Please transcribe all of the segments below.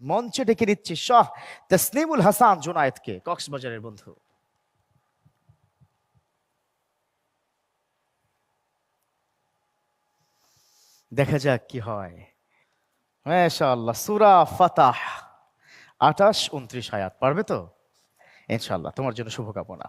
মঞ্চে ডেকে নিচ্ছি শাহ তসনিমুল হাসান জোনায়েতকে কক্সবাজারের বন্ধু। দেখা যাক কি হয়। মাশাআল্লাহ, সূরা ফাতাহ, আঠাশ, উনত্রিশ আয়াত, পারবে তো? ইনশাআল্লাহ, তোমার জন্য শুভকামনা।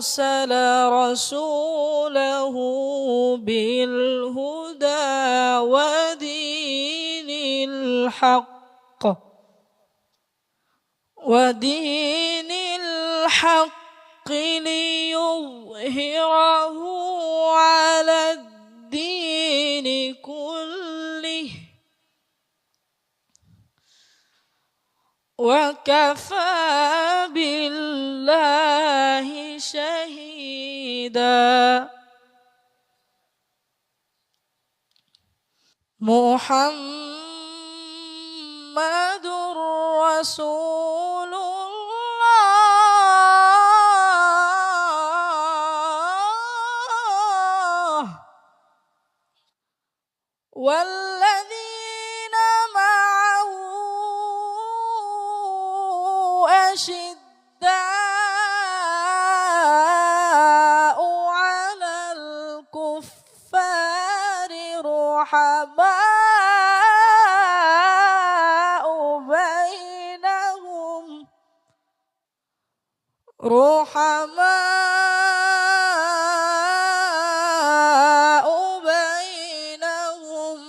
أرسل رسوله بالهدى ودين الحق ودين الحق ليظهره على الدين كله. وكفى شهيدا محمد رسول رحماء بينهم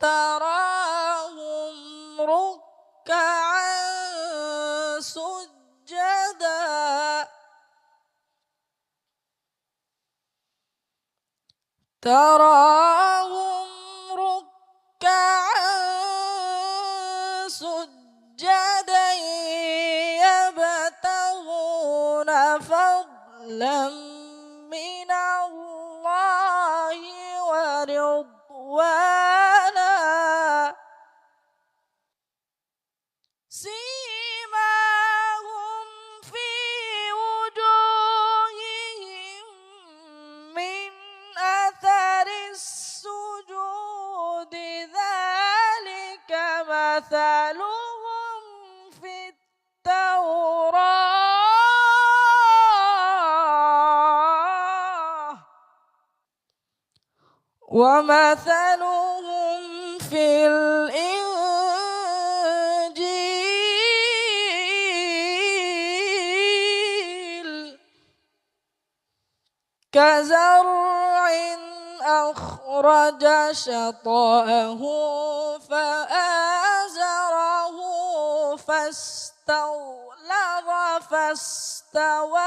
تراهم ركعا سجدا. تراهم ركعا سجدا فضلا من الله ورضوانا. سيماهم في وجوههم من أثر السجود. ذلك مثلهم في التوراة. ومثلهم في الإنجيل كزرع أخرج شطأه فآزره فاستغلظ فاستوى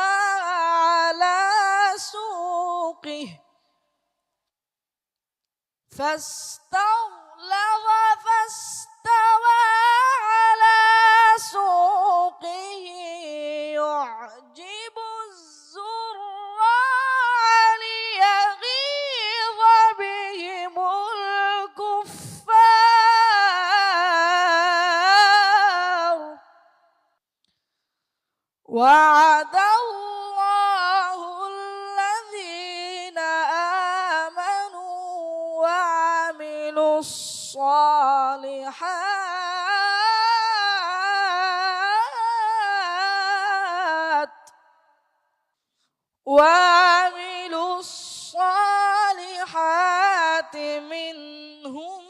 على سوقه فاستغلظ فاستوى الصالحات. وعملوا الصالحات منهم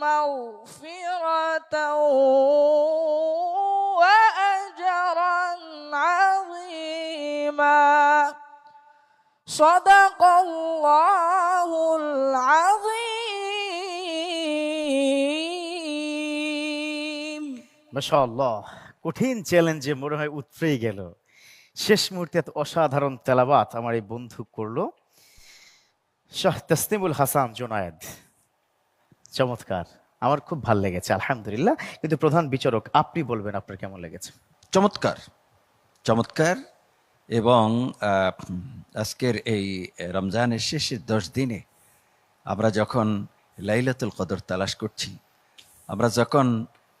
مغفرة وأجرا عظيما. صدق الله العظيم. মাশাআল্লাহ, কঠিন চ্যালেঞ্জে মনে হয় উতরেই গেল। শেষ মুহূর্তে এত অসাধারণ তেলাবাত আমার এই বন্ধু করল। শাহ তসনিমুল হাসান জোনায়েদ, চমৎকার। আমার খুব ভালো লেগেছে, আলহামদুলিল্লাহ। কিন্তু প্রধান বিচারক, আপনি বলবেন আপনার কেমন লেগেছে? চমৎকার চমৎকার। এবং আজকের এই রমজানের শেষের দশ দিনে আমরা যখন লাইলাতুল কদর তালাশ করছি, আমরা যখন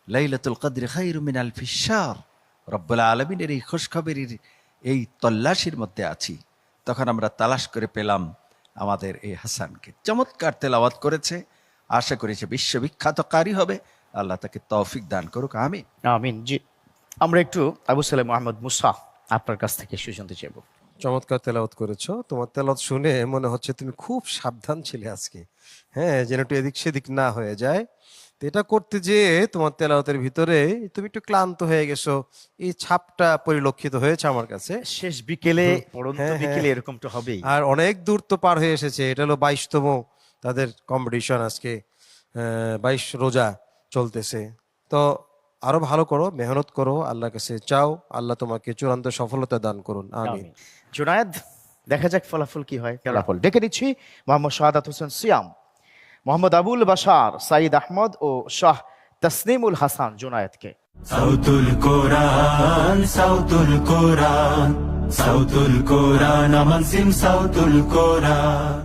লাইলাতুল কদর খাইরু মিনাল ফিসার রব্বুল আলমিনের এই খুশখবরের এই তল্লাশির মধ্যে আছি। তখন আমরা তালাশ করে পেলাম আমাদের এই হাসানকে। চমৎকার তেলাওয়াত করেছে। আশা করি সে বিশ্ববিখ্যাত কারি হবে। আল্লাহ তাকে তৌফিক দান করুক। আমি আমিন। জি। আমরা একটু আবু সালেম মোহাম্মদ মুসা আপনার কাছ থেকে সুশুনতে চাইব। চমৎকার তেলাওয়াত করেছ। তোমার তেলাওয়াত শুনে মনে হচ্ছে তুমি খুব সাবধান ছিলে আজকে। হ্যাঁ যেন একটু এদিক সেদিক না হয়ে যায়। এটা করতে যেয়ে তোমার তেলাওয়াতের ভিতরে তুমি একটু ক্লান্ত হয়ে গেছো। এই ছাপটা পরিলক্ষিত হয়েছে আমার কাছে। শেষ বিকেলে পড়ন্ত হ্যাঁ, হ্যাঁ। বিকেলে এরকম তো হবেই। আর অনেক দূর তো পার হয়ে এসেছে। এটা হলো বাইশতম তাদের কম্পিটিশন আজকে বাইশ রোজা চলতেছে। তো আরও ভালো করো মেহনত করো আল্লাহর কাছে চাও আল্লাহ তোমাকে চূড়ান্ত সফলতা দান করুন। আমিন। আমিন। জুনায়েদ দেখা যাক ফলাফল কি হয়। ফলাফল। ডেকে দিচ্ছি মোহাম্মদ শাহাদাত হোসেন সিয়াম। মোহাম্মদ আবুল বাশার সাইদ আহমদ ও শাহ তসনিমুল হাসান জুনায়েদকে। সাউতুল কোরআন সাউতুল কোরআন সাউতুল কোরআন সাউতুল কোরআন।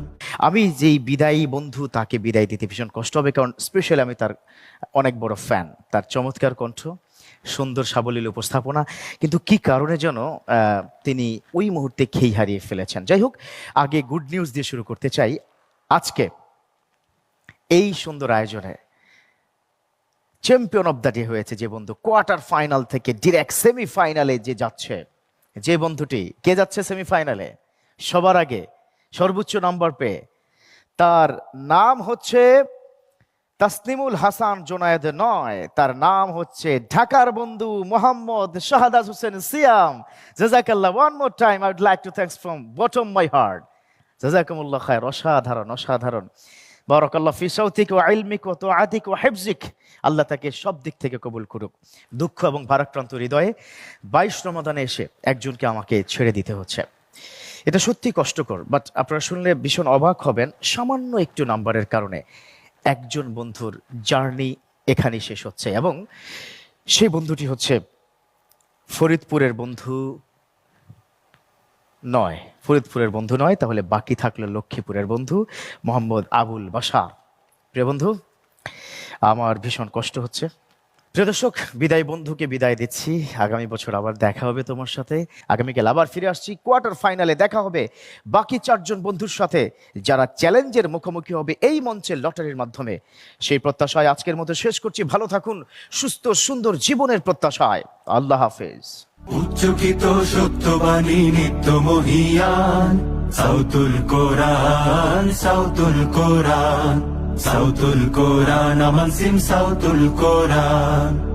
আমি যেই বিদায়ী বন্ধু তাকে বিদায় দিতে ভীষণ কষ্ট হবে কারণ স্পেশালি আমি তার অনেক বড় ফ্যান তার চমৎকার কণ্ঠ সুন্দর সাবলীল উপস্থাপনা কিন্তু কি কারণে যেন তিনি ওই মুহূর্তে খেই হারিয়ে ফেলেছেন। যাই হোক আগে গুড নিউজ দিয়ে শুরু করতে চাই। আজকে এই সুন্দর আয়োজনে চ্যাম্পিয়ন অব দ্য ডে হয়েছে যে বন্ধু কোয়ার্টার ফাইনাল থেকে ডিরেক্ট সেমিফাইনালে যে যাচ্ছে। যে বন্ধুটি, কে যাচ্ছে সেমিফাইনালে সবার আগে সর্বোচ্চ নম্বর পেয়ে তার নাম হচ্ছে তাসনিমুল হাসান জোনায়েদ নয়। তার নাম হচ্ছে ঢাকার বন্ধু মোহাম্মদ শাহাদাত হোসেন সিয়াম। জাজাকাল্লাহ one more time I would like to thanks from bottom my heart জাজাকুমুল্লাহ খায়ের অসাধারণ অসাধারণ। বারাকাল্লাহ ফি ও ওয়া ও তো তুআতিক ও হিফজিক আল্লাহ তাকে সব দিক থেকে কবুল করুক। দুঃখ এবং ভারাক্রান্ত হৃদয়ে বাইশ রমাদানে এসে একজনকে আমাকে ছেড়ে দিতে হচ্ছে। এটা সত্যি কষ্টকর বাট আপনারা শুনলে ভীষণ অবাক হবেন সামান্য একটু নাম্বারের কারণে একজন বন্ধুর জার্নি এখানেই শেষ হচ্ছে এবং সেই বন্ধুটি হচ্ছে ফরিদপুরের বন্ধু নয়। ফরিদপুরের বন্ধু নয়, তাহলে বাকি থাকল লক্ষ্মীপুরের বন্ধু মোহাম্মদ আবুল বাসার প্রিয় বন্ধু, আমার ভীষণ কষ্ট হচ্ছে। প্রিয় দর্শক, বিদায় বন্ধুকে বিদায় দিচ্ছি। আগামী বছর আবার দেখা হবে তোমার সাথে। আগামীকাল আবার ফিরে আসছি কোয়ার্টার ফাইনালে। দেখা হবে বাকি চারজন বন্ধুর সাথে, যারা চ্যালেঞ্জের মুখোমুখি হবে এই মঞ্চের লটারির মাধ্যমে। সেই প্রত্যাশায় আজকের মতো শেষ করছি। ভালো থাকুন, সুস্থ, সুন্দর জীবনের প্রত্যাশায়। আল্লাহ হাফেজ। উচ্চকিত সত্যবাণী নিত্য মহিয়ান, সাউতুল কোরআন সাউতুল কোরআন। সাউতুল কোরআন আমল সিম সাউতুল কোরআন।